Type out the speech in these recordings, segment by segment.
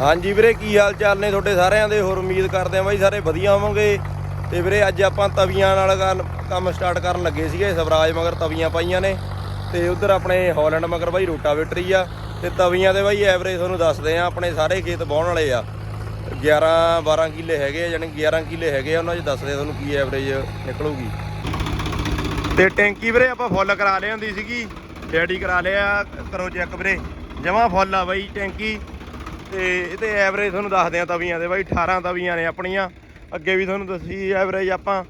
ਹਾਂਜੀ ਵੀਰੇ, ਕੀ ਹਾਲ ਚਾਲ ਨੇ ਤੁਹਾਡੇ ਸਾਰਿਆਂ ਦੇ? ਹੋਰ ਉਮੀਦ ਕਰਦੇ ਆਂ ਬਾਈ ਸਾਰੇ ਵਧੀਆ ਹੋਵੋਗੇ। ਤੇ ਵੀਰੇ, ਅੱਜ ਆਪਾਂ ਤਵੀਆਂ ਨਾਲ ਗੱਲ- ਕੰਮ ਸਟਾਰਟ ਕਰਨ ਲੱਗੇ ਸੀਗੇ, ਸਵਰਾਜ ਮਗਰ ਤਵੀਆਂ ਪਾਈਆਂ ਨੇ। ਤੇ ਉਧਰ ਆਪਣੇ ਹਾਲੈਂਡ ਮਗਰ ਬਾਈ ਰੋਟਾਵੇਟਰੀ ਆ। ਤੇ ਤਵੀਆਂ ਦੇ ਬਾਈ ਐਵਰੇਜ ਤੁਹਾਨੂੰ ਦੱਸਦੇ ਆ ਆਪਣੇ ਸਾਰੇ ਖੇਤ ਵਾਹੁਣ ਵਾਲੇ ਆ। 11 12 ਕਿੱਲੇ ਹੈਗੇ ਆ, ਯਾਨੀ 11 ਕਿੱਲੇ ਹੈਗੇ ਆ, ਉਹਨਾਂ 'ਚ ਦੱਸਦੇ ਆ ਤੁਹਾਨੂੰ ਕੀ ਐਵਰੇਜ ਨਿਕਲੂਗੀ। ਤੇ ਟੈਂਕੀ ਵੀਰੇ, ਆਪਾਂ ਫੁੱਲ ਕਰਾ ਲਈ ਹੁੰਦੀ ਸੀਗੀ। ਡੈਡੀ ਕਰਾ ਲਿਆ, ਕਰੋ ਚੈੱਕ ਵੀਰੇ। ਜਮਾ ਫੁੱਲ ਆ ਬਾਈ, ਟੈਂਕੀ। ਤੇ ਇਹਦੇ ਐਵਰੇਜ ਤੁਹਾਨੂੰ ਦੱਸਦੇ ਆ ਤਵੀਆਂ ਦੇ ਬਾਈ 18 ਤਵੀਆਂ ਨੇ ਆਪਣੀਆਂ। ਅੱਗੇ ਵੀ ਤੁਹਾਨੂੰ ਦੱਸੀ ਐਵਰੇਜ ਆਪਾਂ।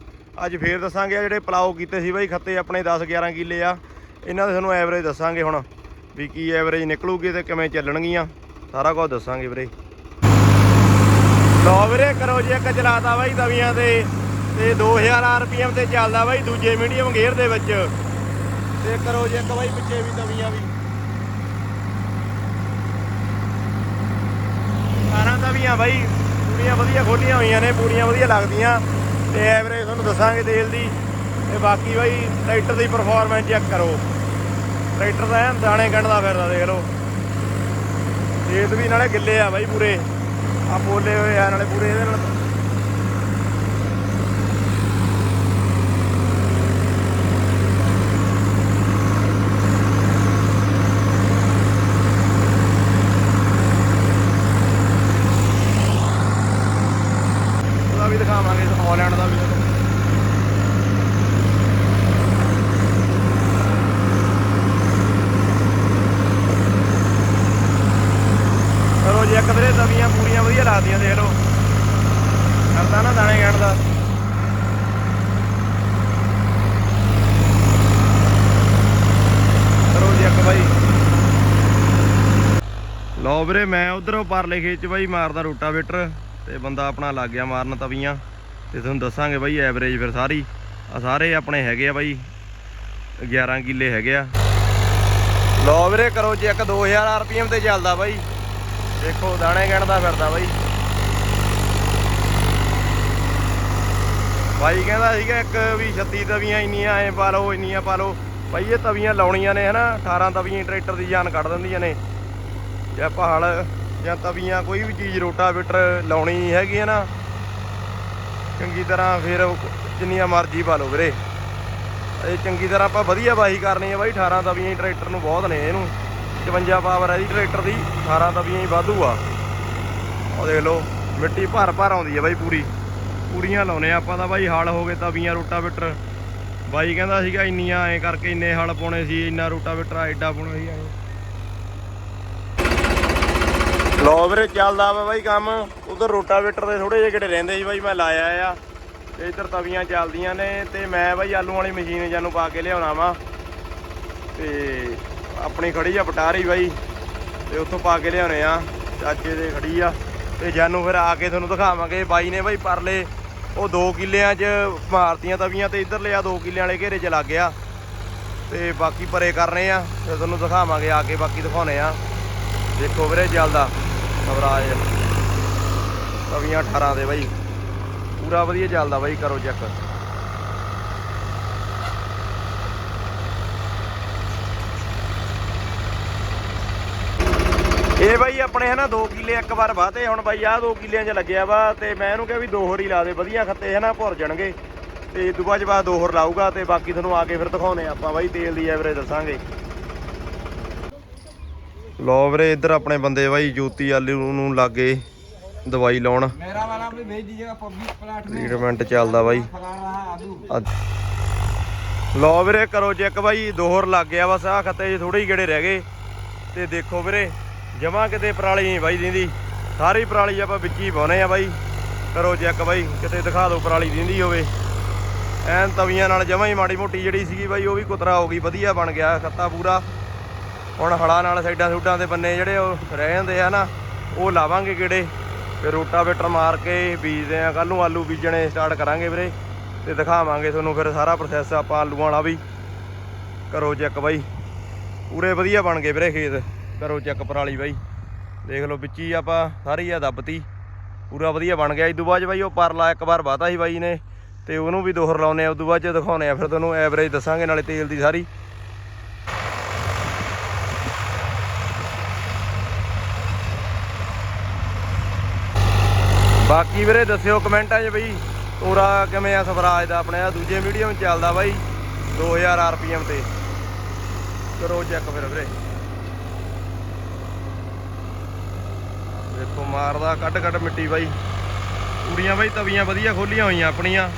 ਅੱਜ ਫੇਰ ਦੱਸਾਂਗੇ ਆ ਜਿਹੜੇ ਪਲਾਓ ਕੀਤੇ ਸੀ ਬਾਈ, ਖੱਤੇ ਆਪਣੇ 10 11 ਕਿੱਲੇ ਆ। ਇਹਨਾਂ ਦੇ ਤੁਹਾਨੂੰ ਐਵਰੇਜ ਦੱਸਾਂਗੇ ਹੁਣ ਵੀ ਕੀ ਐਵਰੇਜ ਨਿਕਲੂਗੀ ਤੇ ਕਿਵੇਂ ਚੱਲਣਗੀਆਂ। ਸਾਰਾ ਕੁਝ ਦੱਸਾਂਗੇ ਵੀਰੇ। ਲੋ ਵੀਰੇ, ਕਰੋ ਜੀ ਇੱਕ ਚਲਾਤਾ ਬਾਈ ਤਵੀਆਂ ਤੇ। ਤੇ 2000 ਆਰਪੀਐਮ ਤੇ ਚੱਲਦਾ ਬਾਈ ਦੂਜੇ ਮੀਡੀਅਮ ਗੇਅਰ ਦੇ ਵਿੱਚ। ਤੇ ਕਰੋ ਜੀ ਇੱਕ ਬਾਈ ਪਿੱਛੇ ਵੀ ਤਵੀਆਂ ਵੀ। 18 ਤਵੀਆਂ ਬਾਈ। ਪੂਰੀਆਂ ਵਧੀਆ ਖੋਲੀਆਂ ਹੋਈਆਂ ਨੇ, ਪੂਰੀਆਂ ਵਧੀਆ ਲੱਗਦੀਆਂ। ਤੇ ਐਵਰੇਜ ਤੁਹਾਨੂੰ ਦੱਸਾਂਗੇ ਤੇਲ ਦੀ। ਤੇ ਬਾਕੀ ਬਾਈ ਟਰੈਕਟਰ ਦੀ ਪਰਫਾਰਮੈਂਸ ਚੈੱਕ ਕਰੋ। ਟਰੈਕਟਰ ਦਾ ਐਨ ਦਾਣੇ ਕੱਢਦਾ ਫਿਰਦਾ, ਦੇਖ ਲਓ। ਖੇਤ ਵੀ ਨਾਲੇ ਗਿੱਲੇ ਆ ਬਾਈ ਪੂਰੇ। ਆ ਬੋਲੇ ਹੋਏ ਆ ਨਾਲੇ ਪੂਰੇ ਇਹਦੇ ਨਾਲ ਉਹਦਾ ਵੀ ਦਿਖਾਵਾਂਗੇ ਹਾਲੈਂਡ ਦਾ ਵੀ ਚਲੋ ਜੀ ਇੱਕ ਵੀਰੇ ਤਵੀਆਂ ਪੂਰੀਆਂ ਵਧੀਆ ਲੱਗਦੀਆਂ ਦੇਖ ਲਓ। ਕਰਦਾ ਨਾ ਦਾਣੇ ਗਣ ਦਾ। ਕਰੋ ਜੀ ਇੱਕ ਬਾਈ। ਲਓ ਵੀਰੇ, ਮੈਂ ਉਧਰੋਂ ਪਰਲੇ ਖੇਤ ਚ ਬਾਈ ਮਾਰਦਾ ਰੋਟਾਵੇਟਰ, ਤੇ ਬੰਦਾ ਆਪਣਾ ਲੱਗ ਗਿਆ ਮਾਰਨ ਤਵੀਆਂ। ਤੇ ਤੁਹਾਨੂੰ ਦੱਸਾਂਗੇ ਬਾਈ ਐਵਰੇਜ ਫਿਰ ਸਾਰੀ। ਆ ਸਾਰੇ ਆਪਣੇ ਹੈਗੇ ਆ ਬਾਈ। 11 ਕਿੱਲੇ ਹੈਗੇ ਆ। ਲਓ ਵੀਰੇ, ਕਰੋ ਚੈੱਕ 2000 ਆਰਪੀਐਮ ਤੇ ਚੱਲਦਾ ਬਾਈ। ਦੇਖੋ, ਦਾਣੇ ਗਿਣਦਾ ਫਿਰਦਾ ਬਾਈ। ਬਾਈ ਕਹਿੰਦਾ ਸੀਗਾ ਇੱਕ ਵੀ 36 ਤਵੀਆਂ ਇੰਨੀਆਂ, ਐ ਪਾ ਲਓ, ਇੰਨੀਆਂ ਪਾ ਲਓ। ਬਾਈ, ਇਹ ਤਵੀਆਂ ਲਾਉਣੀਆਂ ਨੇ, ਹਨਾ? 18 ਤਵੀਆਂ ਟਰੈਕਟਰ ਦੀ ਜਾਨ ਕੱਢ ਦਿੰਦੀਆਂ ਨੇ। ਜੇ ਆਪਾਂ ਹਲ ਜਾਂ ਤਵੀਆਂ ਕੋਈ ਵੀ ਚੀਜ਼, ਰੋਟਾਵੇਟਰ ਲਾਉਣੀ ਹੈਗੀ ਹੈ ਨਾ, ਚੰਗੀ ਤਰ੍ਹਾਂ ਫਿਰ ਜਿੰਨੀਆਂ ਮਰਜ਼ੀ ਪਾ ਲਓ ਵੀਰੇ। ਇਹ ਚੰਗੀ ਤਰ੍ਹਾਂ ਆਪਾਂ ਵਧੀਆ ਵਾਹੀ ਕਰਨੀ ਹੈ ਬਾਈ 18 ਤਵੀਆਂ ਹੀ ਟਰੈਕਟਰ ਨੂੰ ਬਹੁਤ ਨੇ ਇਹਨੂੰ। 55 ਪਾਵਰ ਹੈ ਜੀ ਟਰੈਕਟਰ ਦੀ 18 ਤਵੀਆਂ ਹੀ ਵਾਧੂ ਆ। ਉਹ ਦੇਖ ਲਓ, ਮਿੱਟੀ ਭਰ ਭਰ ਆਉਂਦੀ ਹੈ ਬਾਈ ਪੂਰੀ। ਪੂਰੀਆਂ ਲਾਉਨੇ ਆ ਆਪਾਂ ਤਾਂ ਬਾਈ, ਹਲ ਹੋ ਗਏ ਤਵੀਆਂ ਰੋਟਾਵੇਟਰ। ਬਾਈ ਕਹਿੰਦਾ ਸੀਗਾ ਇੰਨੀਆਂ ਐ ਕਰਕੇ ਇੰਨੇ ਹਲ ਪਾਉਣੇ ਸੀ, ਇੰਨਾ ਰੋਟਾਵੇਟਰ ਐਡਾ ਪਾਉਣਾ ਸੀ ਐਂ। ਲੋ ਵੀਰੇ, ਚੱਲਦਾ ਵਾ ਬਾਈ ਕੰਮ। ਉਧਰ ਰੋਟਾਵੇਟਰ ਦੇ ਥੋੜੇ ਜਿਹੇ ਕਿਹੜੇ ਰਹਿੰਦੇ ਸੀ ਬਾਈ, ਮੈਂ ਲਾਇਆ ਆ। ਤੇ ਇੱਧਰ ਤਵੀਆਂ ਚੱਲਦੀਆਂ ਨੇ ਤੇ ਮੈਂ ਬਾਈ ਆਲੂ ਵਾਲੀ ਮਸ਼ੀਨ ਜਾਨੂੰ ਪਾ ਕੇ ਲਿਆਉਣਾ ਵਾ। ਤੇ ਆਪਣੀ ਖੜੀ ਆ ਪਟਾਰੀ ਬਾਈ, ਤੇ ਉੱਥੋਂ ਪਾ ਕੇ ਲਿਆਉਣੇ ਆ। ਚਾਚੇ ਦੇ ਖੜੀ ਆ। ਤੇ ਜਾਨੂੰ ਫਿਰ ਆ ਕੇ ਤੁਹਾਨੂੰ ਦਿਖਾਵਾਂਗੇ। ਬਾਈ ਨੇ ਬਾਈ ਪਰਲੇ, ਉਹ 2 ਕਿੱਲਿਆਂ 'ਚ ਮਾਰਤੀਆਂ ਤਵੀਆਂ ਤੇ ਇੱਧਰ ਲਿਆ 2 ਕਿੱਲਿਆਂ ਵਾਲੇ ਘੇਰੇ 'ਚ ਲੱਗ ਗਿਆ। ਤੇ ਬਾਕੀ ਪਰੇ ਕਰਨੇ ਆ ਤੇ ਤੁਹਾਨੂੰ ਦਿਖਾਵਾਂਗੇ, ਆ ਕੇ ਬਾਕੀ ਦਿਖਾਉਣੇ ਆ। ਦੇਖੋ ਵੀਰੇ ਚੱਲਦਾ ਸਵਰਾਜ ਤਵੀਆਂ 18 ਦੇ ਬਾਈ। ਪੂਰਾ ਵਧੀਆ ਚੱਲਦਾ ਬਾਈ, ਕਰੋ ਚੈੱਕ ਇਹ ਬਾਈ ਆਪਣੇ ਹਨਾ 2 ਕਿੱਲੇ ਇੱਕ ਵਾਰ ਵਾਤੇ ਹੁਣ ਬਾਈ ਆਹ 2 ਕਿੱਲਿਆਂ 'ਚ ਲੱਗਿਆ ਵਾ ਤੇ ਮੈਂ ਇਹਨੂੰ ਕਿਹਾ ਵੀ ਦੋ ਹੋਰ ਲਾ ਦੇ ਵਧੀਆ ਖੱਤੇ ਹਨਾ ਭੁਰ ਜਾਣਗੇ। ਤੇ ਦੁਬਾਰਾ ਜਵਾ ਦੋ ਹੋਰ ਲਾਊਗਾ ਤੇ ਬਾਕੀ ਤੁਹਾਨੂੰ ਆ ਕੇ ਫਿਰ ਦਿਖਾਉਨੇ ਆਪਾਂ ਬਾਈ ਤੇਲ ਦੀ ਐਵਰੇਜ ਦੱਸਾਂਗੇ। ਲੋ ਵੀਰੇ ਇੱਧਰ ਆਪਣੇ ਬੰਦੇ ਬਾਈ ਜੋਤੀ ਆਲੂ ਨੂੰ ਲਾਗੇ ਦਵਾਈ ਲਾਉਣ। ਮੇਰਾ ਵਾਲਾ ਵੀ ਭੇਜ ਦੀਜੇਗਾ ਪਬਲਿਕ ਪਲਾਟ ਨੂੰ ਟ੍ਰੀਟਮੈਂਟ ਚੱਲਦਾ ਬਾਈ। ਲੋ ਵੀਰੇ ਕਰੋ ਚੈੱਕ ਬਾਈ ਦੋ ਹੋਰ ਲੱਗ ਗਿਆ ਬਸ ਆ ਖੱਤੇ ਜੇ ਥੋੜੇ ਹੀ ਗੇੜੇ ਰਹਿ ਗਏ। ਤੇ ਦੇਖੋ ਵੀਰੇ ਜਮਾ ਕਿਤੇ ਪਰਾਲੀ ਨਹੀਂ ਬਾਈ ਦਿੰਦੀ। ਸਾਰੀ ਪਰਾਲੀ ਆਪਾਂ ਵਿੱਚ ਹੀ ਪਾਉਨੇ ਆ ਬਾਈ। ਕਰੋ ਚੈੱਕ ਬਾਈ, ਕਿਤੇ ਦਿਖਾ ਦਿਓ ਪਰਾਲੀ ਦਿੰਦੀ ਹੋਵੇ। ਐਨ ਤਵੀਆਂ ਨਾਲ ਜਮਾ ਹੀ ਮਾੜੀ ਮੋਟੀ ਜਿਹੜੀ ਸੀਗੀ ਬਾਈ, ਉਹ ਵੀ ਕੁਤਰਾ ਹੋ ਗਈ, ਵਧੀਆ ਬਣ ਗਿਆ ਖੱਤਾ ਪੂਰਾ। ਹੁਣ ਹਲਾਂ ਨਾਲ ਸਾਈਡਾਂ ਸੂਡਾਂ ਦੇ ਬੰਨੇ ਜਿਹੜੇ ਉਹ ਰਹਿ ਜਾਂਦੇ ਆ ਨਾ, ਉਹ ਲਾਵਾਂਗੇ ਕਿਹੜੇ ਫਿਰ ਰੋਟਾਵੇਟਰ ਮਾਰ ਕੇ ਬੀਜਦੇ ਆ ਕੱਲ ਨੂੰ ਆਲੂ ਬੀਜਣੇ ਸਟਾਰਟ ਕਰਾਂਗੇ ਵੀਰੇ। ਤੇ ਦਿਖਾਵਾਂਗੇ ਤੁਹਾਨੂੰ ਫਿਰ ਸਾਰਾ ਪ੍ਰੋਸੈਸ ਆਪਾਂ ਆਲੂਆਂ ਵਾਲਾ ਵੀ। ਕਰੋ ਚੈੱਕ ਬਾਈ। ਪੂਰੇ ਵਧੀਆ ਬਣ ਗਏ ਵੀਰੇ ਖੇਤ। ਕਰੋ ਚੈੱਕ ਪਰਾਲੀ ਬਾਈ। ਦੇਖ ਲਓ ਵਿੱਚ ਹੀ ਆਪਾਂ ਸਾਰੀ ਆ ਦੱਬਤੀ। ਪੂਰਾ ਵਧੀਆ ਬਣ ਗਿਆ। ਇਦੋਂ ਬਾਅਦ ਬਾਈ ਉਹ ਪਰਲਾ ਇੱਕ ਵਾਰ ਵਾਤਾ ਸੀ ਬਾਈ ਨੇ ਤੇ ਉਹਨੂੰ ਵੀ ਦੋਹਰ ਲਾਉਨੇ ਆ ਉਦੋਂ ਬਾਅਦ ਚ ਦਿਖਾਉਨੇ ਆ ਫਿਰ ਤੁਹਾਨੂੰ ਐਵਰੇਜ ਦੱਸਾਂਗੇ ਨਾਲੇ ਤੇਲ ਦੀ ਸਾਰੀ। ਬਾਕੀ ਵੀਰੇ ਦੱਸਿਓ ਕਮੈਂਟਾਂ 'ਚ ਬਈ। ਤੋਰਾ ਕਿਵੇਂ ਆ ਸਵਰਾਜ ਦਾ ਆਪਣੇ ਆ? ਦੂਜੇ ਮੀਡੀਅਮ ਚੱਲਦਾ ਬਾਈ। 2000 ਆਰਪੀਐਮ ਤੇ। ਕਰੋ ਚੈੱਕ ਫਿਰ ਵੀਰੇ। ਦੇਖੋ ਮਾਰਦਾ ਕੱਢ ਕੱਢ ਮਿੱਟੀ ਬਾਈ। ਕੁੜੀਆਂ ਬਾਈ, ਤਵੀਆਂ ਵਧੀਆ ਖੋਲੀਆਂ ਹੋਈਆਂ ਆਪਣੀਆਂ।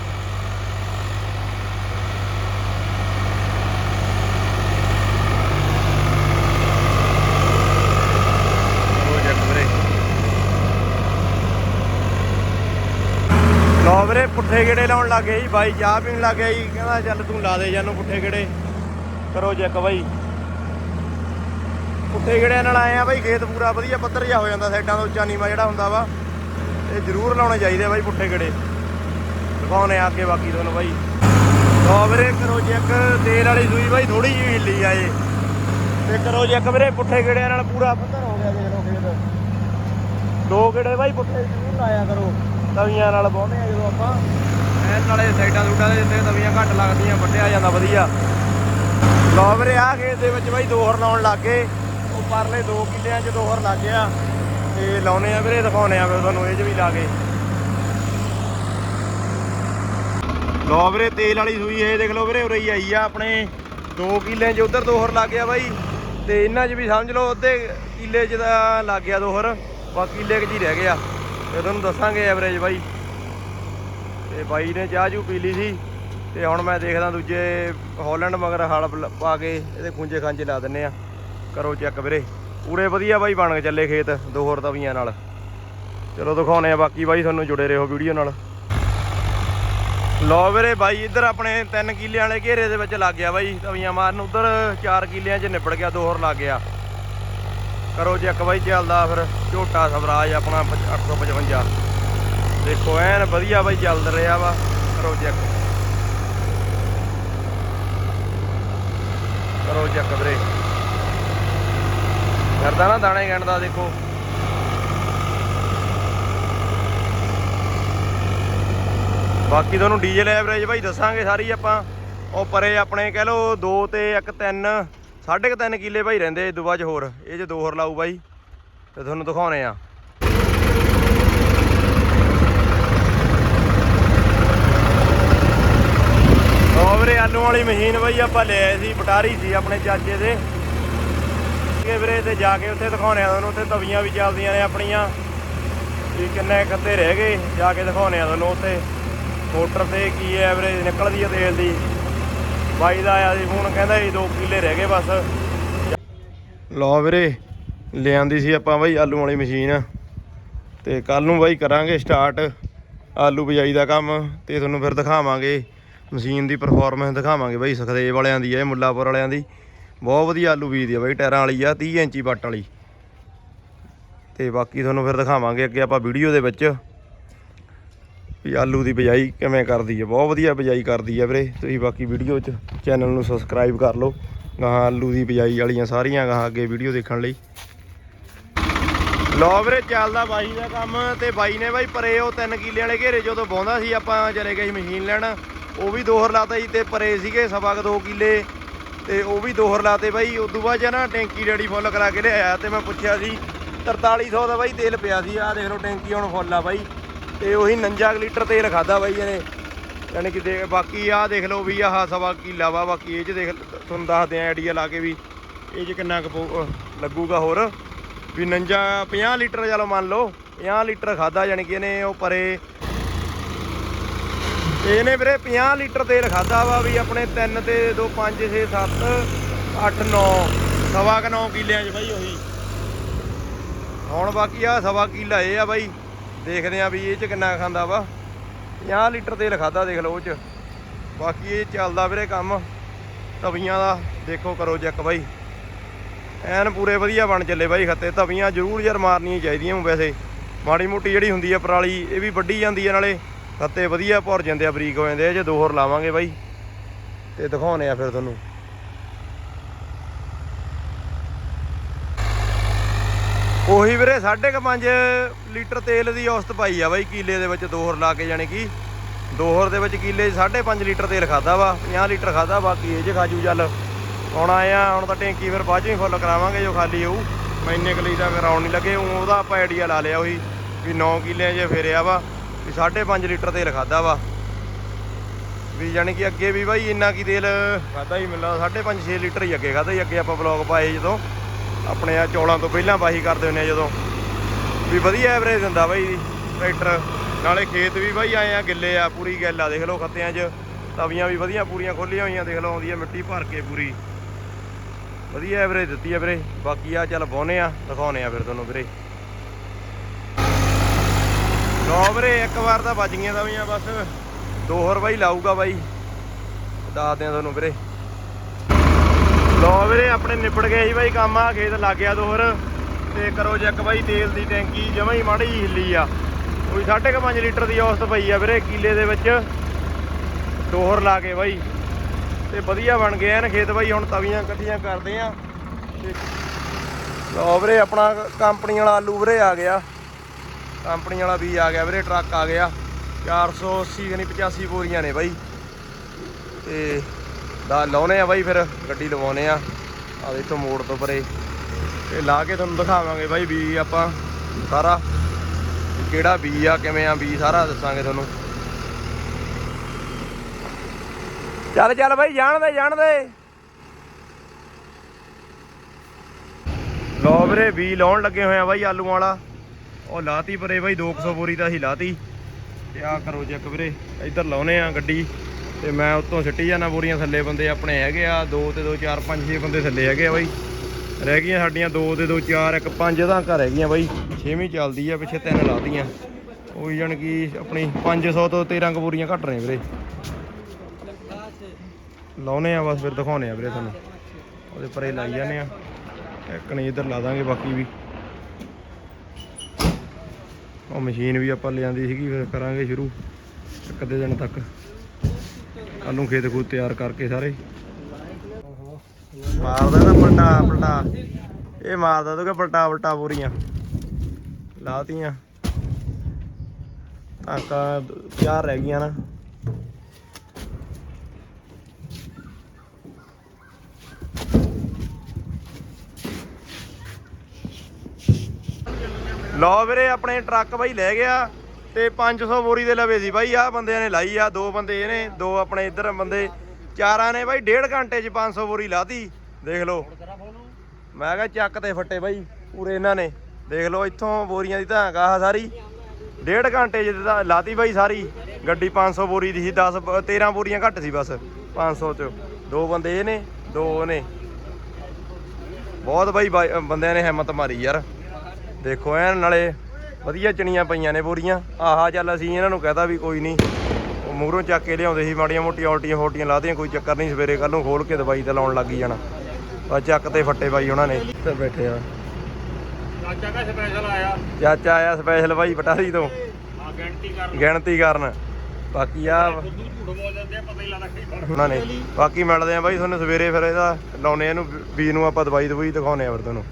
ਕਰੋ ਵੀਰੇ। ਲੋ ਵੀਰੇ, ਪੁੱਠੇ ਗੇੜੇ ਲਾਉਣ ਲੱਗੇ ਜੀ ਬਾਈ, ਚਾਹ ਪੀਣ ਲੱਗ ਗਿਆ ਜੀ। ਕਹਿੰਦਾ ਚੱਲ ਤੂੰ ਲਾ ਦੇ ਜਾਨੂੰ ਪੁੱਠੇ ਗੇੜੇ। ਕਰੋ ਚੈੱਕ ਬਾਈ। ਪੁੱਠੇ ਗੇੜਿਆਂ ਨਾਲ ਆਏ ਆ ਬਾਈ, ਖੇਤ ਪੂਰਾ ਵਧੀਆ ਪੱਧਰ ਜਿਹਾ ਹੋ ਜਾਂਦਾ, ਸਾਈਡਾਂ ਤੋਂ ਉੱਚਾ ਨੀਵਾ ਜਿਹੜਾ ਹੁੰਦਾ ਵਾ, ਇਹ ਜ਼ਰੂਰ ਲਾਉਣੇ ਚਾਹੀਦੇ ਆ ਬਾਈ ਪੁੱਠੇ ਗੇੜੇ। ਦਿਖਾਉਣੇ ਆ ਅੱਗੇ ਬਾਕੀ ਤੁਹਾਨੂੰ ਬਾਈ। ਲੋ ਵੀਰੇ, ਕਰੋ ਚੈੱਕ ਤੇਲ ਵਾਲੀ ਸੂਈ ਬਾਈ ਥੋੜੀ ਜਿਹੀ ਹਿੱਲੀ ਆ ਇਹ। ਤੇ ਕਰੋ ਚੈੱਕ ਵੀਰੇ, ਪੁੱਠੇ ਗੇੜਿਆਂ ਨਾਲ ਪੂਰਾ ਪੱਧਰ ਹੋ ਗਿਆ ਦੇਖ ਲਓ ਖੇਤ। ਦੋ ਗੇੜੇ ਬਾਈ ਪੁੱਠੇ ਜ਼ਰੂਰ ਲਾਇਆ ਕਰੋ। ਤਵੀਆਂ ਨਾਲ ਬਾਉਂਦੇ ਆ ਜਦੋਂ ਆਪਾਂ। ਐਨ ਨਾਲੇ ਸਾਈਡਾਂ ਸੂਡਾਂ ਦੇ ਜਿੱਥੇ ਤਵੀਆਂ ਘੱਟ ਲੱਗਦੀਆਂ, ਵੱਢਿਆ ਜਾਂਦਾ ਵਧੀਆ। ਲਓ ਵੀਰੇ ਆ ਖੇਤ ਦੇ ਵਿੱਚ ਬਾਈ ਦੋਹਰ ਲਾਉਣ ਲੱਗੇ ਉਹ ਪਰਲੇ 2 ਕਿੱਲਿਆਂ 'ਚ ਦੋਹਰ ਲੱਗ ਗਿਆ। ਤੇ ਲਾਉਨੇ ਆ ਵੀਰੇ ਦਿਖਾਉਨੇ ਆ ਫਿਰ ਤੁਹਾਨੂੰ, ਇਹ 'ਚ ਵੀ ਲਾ ਕੇ। ਲਓ ਵੀਰੇ, ਤੇਲ ਵਾਲੀ ਸੂਈ ਇਹ ਦੇਖ ਲਓ ਵੀਰੇ, ਉਰੇ ਆਈ ਆ ਆਪਣੇ। 2 ਕਿੱਲਿਆਂ 'ਚ ਉਧਰ ਦੋਹਰ ਲੱਗ ਗਿਆ ਬਾਈ। ਤੇ ਇਹਨਾਂ 'ਚ ਵੀ ਸਮਝ ਲਓ, ਅੱਧੇ ਕਿੱਲੇ 'ਚ ਤਾਂ ਲੱਗ ਗਿਆ ਦੋਹਰ ਬਾਕੀ ਕਿੱਲੇ 'ਚ ਹੀ ਰਹਿ ਗਿਆ। ਤੇ ਤੁਹਾਨੂੰ ਦੱਸਾਂਗੇ ਐਵਰੇਜ ਬਾਈ। ਤੇ ਬਾਈ ਨੇ ਚਾਹ ਚੂ ਪੀ ਲਈ ਸੀ। ਤੇ ਹੁਣ ਮੈਂ ਦੇਖਦਾ ਦੂਜੇ ਹਾਲੈਂਡ ਮਗਰ ਹਲ ਪਾ ਕੇ, ਇਹਦੇ ਖੁੰਝੇ ਖਾਂਜੇ ਲਾ ਦਿੰਨੇ ਆ। ਕਰੋ ਚੈੱਕ ਵੀਰੇ। ਪੂਰੇ ਵਧੀਆ ਬਾਈ ਬਣ ਕੇ ਚੱਲੇ ਖੇਤ, ਦੋ ਹੋਰ ਤਵੀਆਂ ਨਾਲ। ਚਲੋ ਦਿਖਾਉਨੇ ਆ ਬਾਕੀ ਬਾਈ ਤੁਹਾਨੂੰ ਜੁੜੇ ਰਹੋ ਵੀਡੀਓ ਨਾਲ। ਲਓ ਵੀਰੇ ਬਾਈ, ਇੱਧਰ ਆਪਣੇ 3 ਕਿੱਲਿਆਂ ਵਾਲੇ ਘੇਰੇ ਦੇ ਵਿੱਚ ਲੱਗ ਗਿਆ ਬਾਈ, ਤਵੀਆਂ ਮਾਰਨ। ਉਧਰ 4 ਕਿੱਲਿਆਂ 'ਚ ਨਿਬੜ ਗਿਆ, ਦੋ ਹੋਰ ਲੱਗ ਗਿਆ। ਕਰੋ ਚੈੱਕ ਬਾਈ ਚੱਲਦਾ ਫਿਰ, ਝੋਟਾ ਸਵਰਾਜ ਆਪਣਾ 855 ਦੇਖੋ, ਐਨ ਵਧੀਆ ਬਾਈ ਚੱਲ ਰਿਹਾ ਵਾ, ਕਰੋ ਚੈੱਕ। ਕਰੋ ਚੈੱਕ ਵੀਰੇ। ਕਰਦਾ ਨਾ ਦਾਣੇ ਗੰਢਦਾ ਦੇਖੋ। ਬਾਕੀ ਤੁਹਾਨੂੰ ਡੀਜ਼ਲ ਐਵਰੇਜ ਭਾਈ ਦੱਸਾਂਗੇ ਸਾਰੀ ਆਪਾਂ। ਉਹ ਪਰੇ ਆਪਣੇ ਕਹਿ ਲਓ 2 ਤੇ 1 3 ਸਾਢੇ 3 ਕਿੱਲੇ ਭਾਈ ਰਹਿੰਦੇ ਇਹ ਬਾਅਦ ਚ ਹੋਰ। ਇਹ ਚ ਦੋ ਹੋਰ ਲਾਊ ਬਾਈ, ਤੇ ਤੁਹਾਨੂੰ ਦਿਖਾਉਣੇ ਆ। ਆਲੂ ਵਾਲੀ ਮਸ਼ੀਨ ਬਈ ਆਪਾਂ ਲੈ ਆਏ ਸੀ, ਪਟਾਰੀ ਸੀ ਆਪਣੇ ਚਾਚੇ ਦੇ। ਕਿ ਵੀਰੇ, ਤੇ ਜਾ ਕੇ ਉੱਥੇ ਦਿਖਾਉਣੇ ਆ ਤੁਹਾਨੂੰ। ਉੱਥੇ ਤਵੀਆਂ ਵੀ ਚੱਲਦੀਆਂ ਨੇ ਆਪਣੀਆਂ। ਵੀ ਕਿੰਨੇ ਕੱਤੇ ਰਹਿ ਗਏ, ਜਾ ਕੇ ਦਿਖਾਉਣੇ ਆ ਤੁਹਾਨੂੰ ਉੱਥੇ। ਮੋਟਰ ਤੇ ਕੀ ਐਵਰੇਜ ਨਿਕਲਦੀ ਹੈ ਤੇਲ ਦੀ। ਬਾਈ ਦਾ ਆਇਆ ਸੀ ਫੋਨ, ਕਹਿੰਦਾ ਇਹ 2 ਕਿੱਲੇ ਰਹਿ ਗਏ ਬਸ। ਲਓ ਵੀਰੇ, ਲਿਆਂਦੀ ਸੀ ਆਪਾਂ ਬਾਈ ਆਲੂ ਵਾਲੀ ਮਸ਼ੀਨ। ਤੇ ਕੱਲ ਨੂੰ ਬਾਈ ਕਰਾਂਗੇ ਸਟਾਰਟ ਆਲੂ ਬਿਜਾਈ ਦਾ ਕੰਮ, ਤੇ ਤੁਹਾਨੂੰ ਫਿਰ ਦਿਖਾਵਾਂਗੇ। ਮਸ਼ੀਨ ਦੀ ਪਰਫਾਰਮੈਂਸ ਦਿਖਾਵਾਂਗੇ ਬਾਈ, ਸਖਦੇਵ ਵਾਲਿਆਂ ਦੀ ਹੈ, ਮੁੱਲਾਪੁਰ ਵਾਲਿਆਂ ਦੀ। ਬਹੁਤ ਵਧੀਆ ਆਲੂ ਬੀਜਦੀ ਆ ਬਾਈ, ਟਾਇਰਾਂ ਵਾਲੀ ਆ 30 ਇੰਚੀ ਬੱਟ ਵਾਲੀ। ਤੇ ਬਾਕੀ ਤੁਹਾਨੂੰ ਫਿਰ ਦਿਖਾਵਾਂਗੇ ਅੱਗੇ ਆਪਾਂ ਵੀਡੀਓ ਦੇ ਵਿੱਚ ਵੀ ਆਲੂ ਦੀ ਬਿਜਾਈ ਕਿਵੇਂ ਕਰਦੀ ਹੈ ਬਹੁਤ ਵਧੀਆ ਬਿਜਾਈ ਕਰਦੀ ਹੈ ਵੀਰੇ। ਤੁਸੀਂ ਬਾਕੀ ਵੀਡੀਓ 'ਚ ਚੈਨਲ ਨੂੰ ਸਬਸਕ੍ਰਾਈਬ ਕਰ ਲਓ। ਗਾਹਾਂ ਆਲੂ ਦੀ ਬਿਜਾਈ ਵਾਲੀਆਂ ਸਾਰੀਆਂ ਗਾਹਾਂ ਅੱਗੇ ਵੀਡੀਓ ਦੇਖਣ ਲਈ। ਲਓ ਵੀਰੇ, ਚੱਲਦਾ ਬਾਈ ਦਾ ਕੰਮ ਤੇ ਬਾਈ ਨੇ ਬਾਈ ਪਰੇ ਉਹ 3 ਕਿੱਲੇ ਵਾਲੇ ਘੇਰੇ ਜਦੋਂ ਬਾਉਂਦਾ ਸੀ, ਆਪਾਂ ਚਲੇ ਗਏ ਮਸ਼ੀਨ ਲੈਣ। ਉਹ ਵੀ ਦੋਹਰ ਲਾਤਾ ਜੀ ਤੇ ਪਰੇ ਸੀਗੇ ਸਵਾ ਕੁ ਦੋ ਕਿੱਲੇ। ਤੇ ਉਹ ਵੀ ਦੋਹਰ ਲਾਤੇ ਬਾਈ, ਉਦੋਂ ਬਾਅਦ ਚ ਨਾ ਟੈਂਕੀ ਡੈਡੀ ਫੁੱਲ ਕਰਾ ਕੇ ਲਿਆਇਆ ਤੇ ਮੈਂ ਪੁੱਛਿਆ ਸੀ 4300 ਦਾ ਬਾਈ ਤੇਲ ਪਿਆ ਸੀ, ਆਹ ਦੇਖ ਲਓ ਟੈਂਕੀ ਹੁਣ ਫੁੱਲ ਆ ਬਾਈ। ਤੇ ਉਹੀ 49 ਲੀਟਰ ਤੇਲ ਖਾਦਾ ਬਾਈ ਇਹਨੇ। ਯਾਨੀ ਕਿ ਦੇ, ਬਾਕੀ ਆਹ ਦੇਖ ਲਓ ਵੀ ਆਹ ਸਵਾ ਕਿੱਲਾ ਵਾ, ਬਾਕੀ ਇਹ ਚ ਦੇਖ ਤੁਹਾਨੂੰ ਦੱਸਦੇ ਆ ਆਈਡੀਆ ਲਾ ਕੇ ਵੀ ਇਹ ਚ ਕਿੰਨਾ ਕੁ ਪਊ- ਅਹ, ਲੱਗੂਗਾ ਹੋਰ। ਵੀ 49 50 ਲੀਟਰ ਚਲੋ ਮੰਨ ਲਓ 50 ਲੀਟਰ ਖਾਦਾ ਯਾਨੀ ਕਿ ਇਹਨੇ ਉਹ ਪਰੇ ਇਹਨੇ ਵੀਰੇ 50 ਲੀਟਰ ਤੇਲ ਖਾਦਾ ਵਾ ਵੀ ਆਪਣੇ 3 ਤੇ 2 5 6 7 8 9 ਸਵਾ ਕ 9 ਕਿੱਲਿਆਂ 'ਚ ਬਾਈ ਉਹੀ। ਹੁਣ ਬਾਕੀ ਆ ਸਵਾ ਕਿੱਲਾ ਇਹ ਆ ਬਾਈ। ਦੇਖਦੇ ਆ ਵੀ ਇਹ 'ਚ ਕਿੰਨਾ ਖਾਂਦਾ ਵਾ। 50 ਲੀਟਰ ਤੇਲ ਖਾਦਾ ਦੇਖ ਲਓ ਉਹ 'ਚ। ਬਾਕੀ ਇਹ ਚੱਲਦਾ ਵੀਰੇ ਕੰਮ। ਤਵੀਆਂ ਦਾ ਦੇਖੋ ਕਰੋ ਚੈੱਕ ਬਾਈ। ਐਨ ਪੂਰੇ ਵਧੀਆ ਬਣ ਚੱਲੇ ਬਾਈ ਖੱਤੇ। ਤਵੀਆਂ ਜ਼ਰੂਰ ਯਾਰ ਮਾਰਨੀਆਂ ਚਾਹੀਦੀਆਂ ਵੈਸੇ। ਮਾੜੀ ਮੋਟੀ ਜਿਹੜੀ ਹੁੰਦੀ ਆ ਪਰਾਲੀ, ਇਹ ਵੀ ਵੱਢੀ ਜਾਂਦੀ ਆ ਨਾਲੇ। ਖੱਤੇ ਵਧੀਆ ਭੁਰ ਜਾਂਦੇ ਆ, ਬਰੀਕ ਹੋ ਜਾਂਦੇ ਆ, ਜੇ ਦੋ ਹੋਰ ਲਾਵਾਂਗੇ ਬਾਈ। ਤੇ ਦਿਖਾਉਨੇ ਆ ਫਿਰ ਤੁਹਾਨੂੰ। ਉਹੀ ਵੀਰੇ 5.5 ਲੀਟਰ ਤੇਲ ਦੀ ਔਸਤ ਪਾਈ ਆ ਬਾਈ, ਕੀਲੇ ਦੇ ਵਿੱਚ ਦੋ ਹੋਰ ਲਾ ਕੇ, ਜਾਣੀ ਕਿ ਦੋ ਹੋਰ ਦੇ ਵਿੱਚ ਕੀਲੇ 'ਚ 5.5 ਲੀਟਰ ਤੇਲ ਖਾਦਾ ਵਾ 50 ਲੀਟਰ ਖਾਦਾ ਬਾਕੀ ਇਹ ਜੇ ਖਾਜੂ ਚੱਲ ਹੁਣ ਆਏ ਆ, ਹੁਣ ਤਾਂ ਟੈਂਕੀ ਫਿਰ ਬਾਅਦ 'ਚੋਂ ਹੀ ਫੁੱਲ ਕਰਾਵਾਂਗੇ, ਜੋ ਖਾਲੀ ਹੋਊ। ਮੈਨੇ ਕਲੀ ਦਾ ਕਰਾਉਣ ਨਹੀਂ ਲੱਗੇ ਉਹਦਾ ਆਪਾਂ ਆਈਡੀਆ ਲਾ ਲਿਆ ਉਹੀ, ਵੀ 9 ਕਿੱਲਿਆਂ 'ਚ ਫੇਰਿਆ ਵਾ। ਵੀ 5.5 ਲੀਟਰ ਤੇਲ ਖਾਦਾ ਵਾ। ਵੀ ਜਾਣੀ ਕਿ ਅੱਗੇ ਵੀ ਬਾਈ ਇੰਨਾ ਕੀ ਤੇਲ ਖਾਦਾ ਹੀ ਮਿਲਦਾ 5.5 6 ਲੀਟਰ ਹੀ ਅੱਗੇ ਖਾਦਾ ਹੀ, ਅੱਗੇ ਆਪਾਂ ਬਲੌਗ ਪਾਏ ਜਦੋਂ। ਆਪਣੇ ਆ ਚੌਲਾਂ ਤੋਂ ਪਹਿਲਾਂ ਵਾਹੀ ਕਰਦੇ ਹੁੰਦੇ ਆ ਜਦੋਂ। ਵੀ ਵਧੀਆ ਐਵਰੇਜ ਦਿੰਦਾ ਬਾਈ ਟਰੈਕਟਰ ਨਾਲੇ ਖੇਤ ਵੀ ਬਾਈ ਆਏ ਆ, ਗਿੱਲੇ ਆ, ਪੂਰੀ ਗੱਲ ਆ, ਦੇਖ ਲਓ ਖੱਤਿਆਂ 'ਚ। ਤਵੀਆਂ ਵੀ ਵਧੀਆ ਪੂਰੀਆਂ ਖੋਲੀਆਂ ਹੋਈਆਂ, ਦੇਖ ਲਓ ਆਉਂਦੀ ਆ ਮਿੱਟੀ ਭਰ ਕੇ ਪੂਰੀ। ਵਧੀਆ ਐਵਰੇਜ ਦਿੱਤੀ ਆ ਵੀਰੇ। ਬਾਕੀ ਆ ਚੱਲ ਬੋਨੇ ਆ ਦਿਖਾਉਨੇ ਆ ਫਿਰ ਤੁਹਾਨੂੰ ਵੀਰੇ। ਲੋ ਵੀਰੇ, ਇੱਕ ਵਾਰ ਤਾਂ ਵੱਜ ਗਈਆਂ ਤਵੀਆਂ ਬਸ। ਦੋ ਹੋਰ ਬਾਈ ਲਾਊਗਾ ਬਾਈ। ਦੱਸਦੇ ਆ ਤੁਹਾਨੂੰ ਵੀਰੇ। ਲੋ ਵੀਰੇ, ਆਪਣੇ ਨਿਬੜ ਗਏ ਸੀ ਬਾਈ ਕੰਮ ਆ, ਖੇਤ ਲੱਗ ਗਿਆ ਦੋਹਰ ਤੇ ਕਰੋ ਚੈੱਕ ਬਾਈ, ਤੇਲ ਦੀ ਟੈਂਕੀ ਜਮਾਂ ਹੀ ਮਾੜੀ ਹਿੱਲੀ ਆ। ਕੋਈ 5.5 ਲੀਟਰ ਦੀ ਔਸਤ ਪਈ ਆ ਵੀਰੇ, ਕਿਲੇ ਦੇ ਵਿੱਚ। ਦੋਹਰ ਲਾ ਕੇ ਬਾਈ। ਤੇ ਵਧੀਆ ਬਣ ਗਿਆ ਐਨ ਖੇਤ ਬਾਈ, ਹੁਣ ਤਵੀਆਂ ਇਕੱਠੀਆਂ ਕਰਦੇ ਆ। ਤੇ ਵੀਰੇ, ਆਪਣਾ ਕੰਪਨੀ ਵਾਲਾ ਆਲੂ ਵੀਰੇ ਆ ਗਿਆ। ਕੰਪਨੀ ਵਾਲਾ ਵੀ ਆ ਗਿਆ ਵੀਰੇ, ਟਰੱਕ ਆ ਗਿਆ। 480 ਯਾਨੀ 85 ਬੋਰੀਆਂ ਨੇ ਬਾਈ। ਤੇ ਦਾ ਲਾਉਨੇ ਆ ਬਾਈ ਫਿਰ, ਗੱਡੀ ਲਵਾਉਨੇ ਆ। ਆ ਦੇਖੋ ਮੋੜ ਤੋਂ ਪਰੇ। ਤੇ ਲਾ ਕੇ ਤੁਹਾਨੂੰ ਦਿਖਾਵਾਂਗੇ ਬਾਈ ਵੀ ਆਪਾਂ ਸਾਰਾ। ਕਿਹੜਾ ਬੀ ਆ, ਕਿਵੇਂ ਆ ਬੀ ਸਾਰਾ ਦੱਸਾਂਗੇ ਤੁਹਾਨੂੰ। ਚੱਲ ਚੱਲ ਬਾਈ ਜਾਣਦੇ ਜਾਣਦੇ ਜਾਣ ਲੋ ਵੀਰੇ ਬੀ ਲਾਉਣ ਲੱਗੇ ਹੋਏ ਆ ਬਾਈ ਆਲੂਆਂ ਵਾਲਾ। ਉਹ ਲਾਤੀ ਪਰੇ ਬਾਈ 200 ਬੋਰੀ ਤਾਂ ਅਸੀਂ ਲਾਤੀ। ਤੇ ਆ ਕਰੋ ਚੈੱਕ ਵੀਰੇ, ਇੱਧਰ ਲਾਉਨੇ ਆ ਗੱਡੀ। ਤੇ ਮੈਂ ਉੱਤੋਂ ਸਿੱਟੀ ਜਾਣਾ ਬੋਰੀਆਂ ਥੱਲੇ, ਬੰਦੇ ਆਪਣੇ ਹੈਗੇ ਆ 2 ਤੇ 2 4 5 6 ਬੰਦੇ ਥੱਲੇ ਹੈਗੇ ਆ ਬਾਈ। ਰਹਿ ਗਈਆਂ ਸਾਡੀਆਂ 2 ਤੇ 2 4 1 5 ਤਾਂ ਘਰ ਹੈਗੀਆਂ ਬਾਈ। 6ਵੀਂ ਚੱਲਦੀ ਆ, ਪਿੱਛੇ ਤਿੰਨ ਲਾਤੀਆਂ। ਉਹੀ ਜਾਣ ਕੀ ਆਪਣੀ 500 ਤੋਂ 13 ਕੁ ਬੋਰੀਆਂ ਘੱਟ ਨੇ ਵੀਰੇ। ਲਾਉਨੇ ਆ ਬਸ, ਫਿਰ ਦਿਖਾਉਨੇ ਆ ਵੀਰੇ ਤੁਹਾਨੂੰ। ਉਹਦੇ ਪਰੇ ਲਾਈ ਜਾਂਦੇ ਆ। ਇੱਕ ਨਹੀਂ, ਇੱਧਰ ਲਾ ਦਾਂਗੇ ਬਾਕੀ ਵੀ। ਉਹ ਮਸ਼ੀਨ ਵੀ ਆਪਾਂ ਲਿਆਂਦੀ ਸੀਗੀ, ਫਿਰ ਕਰਾਂਗੇ ਸ਼ੁਰੂ, ਇੱਕ ਅੱਧੇ ਦਿਨ ਤੱਕ। ਕੱਲ ਨੂੰ ਖੇਤ ਖੂਤ ਤਿਆਰ ਕਰਕੇ ਸਾਰੇ। ਮਾਰਦਾ ਨਾ ਪਲਟਾ ਪਲਟਾ। ਇਹ ਮਾਰਦਾ ਤੂੰ ਕਿ ਪਲਟਾ ਪਲਟਾ ਪੂਰੀਆਂ। ਲਾਤੀਆਂ। ਟਾਂਕਾਂ ਤਿਆਰ ਰਹਿ ਗਈਆਂ ਨਾ। ਲਓ ਵੀਰੇ, ਆਪਣੇ ਟਰੱਕ ਬਾਈ ਲੈ ਗਿਆ ਤੇ 500 ਬੋਰੀ ਦੇ ਲਵੇ ਸੀ ਬਾਈ। ਆ ਬੰਦਿਆਂ ਨੇ ਲਾਈ ਆ, ਦੋ ਬੰਦੇ ਇਹਨੇ, ਦੋ ਆਪਣੇ ਇੱਧਰ ਬੰਦੇ। ਚਾਰਾਂ ਨੇ ਬਾਈ ਡੇਢ ਘੰਟੇ 'ਚ 500 ਬੋਰੀ ਲਾਤੀ। ਦੇਖ ਲਓ। ਮੈਂ ਕਿਹਾ ਚੱਕ ਤੇ ਫੱਟੇ ਬਾਈ, ਪੂਰੇ ਇਹਨਾਂ ਨੇ। ਦੇਖ ਲਓ ਇੱਥੋਂ ਬੋਰੀਆਂ ਦੀ ਤਾਂ ਆਹ ਸਾਰੀ। ਡੇਢ ਘੰਟੇ 'ਚ ਲਾਤੀ ਬਾਈ ਸਾਰੀ। ਗੱਡੀ 500 ਬੋਰੀ ਦੀ ਸੀ 10 ਬ- 13 ਬੋਰੀਆਂ ਘੱਟ ਸੀ ਬਸ 500 ਚ। ਦੋ ਬੰਦੇ ਇਹ ਨੇ ਦੋ ਨੇ ਬਹੁਤ ਬਾਈ, ਬਾਈ- ਬੰਦਿਆਂ ਨੇ ਹਿੰਮਤ ਮਾਰੀ ਯਾਰ। ਦੇਖੋ ਐਨ ਨਾਲੇ ਵਧੀਆ ਚਣੀਆਂ ਪਈਆਂ ਨੇ ਬੋਰੀਆਂ ਆਹਾ ਚੱਲ ਅਸੀਂ ਇਹਨਾਂ ਨੂੰ ਕਹਤਾ ਵੀ ਕੋਈ ਨਹੀਂ ਉਹ ਮੂਹਰੋਂ ਚੱਕ ਕੇ ਲਿਆਉਂਦੇ ਸੀ ਮਾੜੀਆਂ ਮੋਟੀਆਂ ਉਲਟੀਆਂ ਫੋਟੀਆਂ ਲਾਦੀਆਂ ਕੋਈ ਚੱਕਰ ਨਹੀਂ ਸਵੇਰੇ ਕੱਲ ਨੂੰ ਖੋਲ ਕੇ ਦਵਾਈ ਤੇ ਲਾਉਣ ਲੱਗੀ ਜਾਣਾ। ਬਸ ਚੱਕ ਤੇ ਫੱਟੇ ਬਾਈ ਉਹਨਾਂ ਨੇ। ਤੇ ਬੈਠੇ ਆ। ਚਾਚਾ ਕਾ ਸਪੈਸ਼ਲ ਆਇਆ। ਚਾਚਾ ਆਇਆ ਸਪੈਸ਼ਲ ਬਾਈ ਪਟਾਰੀ ਤੋਂ। ਆ ਗਿਣਤੀ ਕਰਨ। ਗਿਣਤੀ ਕਰਨ। ਬਾਕੀ ਆ ਆ ਹੀ ਉਹਨਾਂ ਨੇ। ਬਾਕੀ ਮਿਲਦੇ ਆ ਬਾਈ ਤੁਹਾਨੂੰ ਸਵੇਰੇ ਫਿਰ ਇਹਦਾ ਲਾਉਨੇ ਇਹਨੂੰ ਵੀ ਨੂੰ ਆਪਾਂ ਦਵਾਈ ਦਵਾਈ ਦਿਖਾਉਨੇ ਆ ਫਿਰ ਤੁਹਾਨੂੰ।